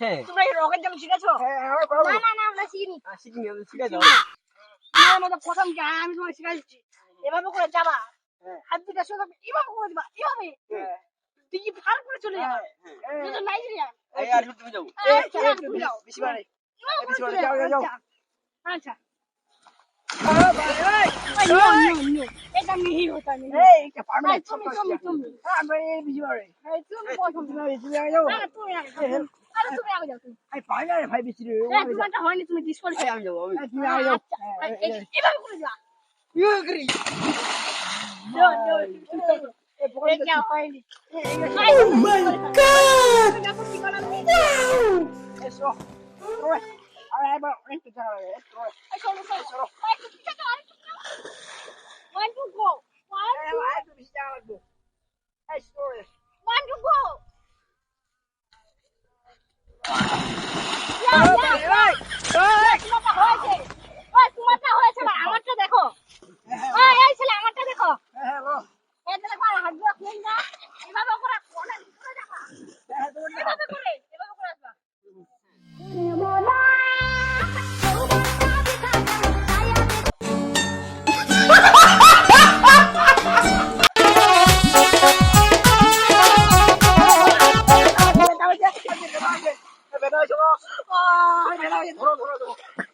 হ্যাঁ। তোমরা এই রকেট জাম্প শিখেছো? হ্যাঁ না না না আমরা শিখিনি। শিখিনি আমি শিখাই দাও তোমার মতো প্রথম কি আমি তোমাকে শিখাই দিচ্ছি এভাবে করে যাবা। হ্যাঁ। হাত দুটা সোজা এভাবে করে দিবা এভাবে। দিকে ফার করে চলে যাবা? যদি নাইজেরিয়া। এই আর তুমি যাও আচ্ছা, যাও। বেশি বাড়ে বেশি চলে যাও, যাও, যাও। যাও। আচ্ছা। এই. এটা মিহি হতা নেই এই তুমি তুমি তুমি। এই প্রথম। যাও যাও, তুমি। আরে তুমি আগে যাও তুমি এই পাই না রে ভাই বেশি রে তোমারটা হয়নি তুমি ডিসকোয়ালিফাই এই আমি যাব আমি তুমি আগে যাও এভাবে করে যা ইউ পকড়ে এটা হয়নি Oh my god! এসো Dạ, dạ. Ơi, ơi. 行吗？啊！别来！走了，走了，走了。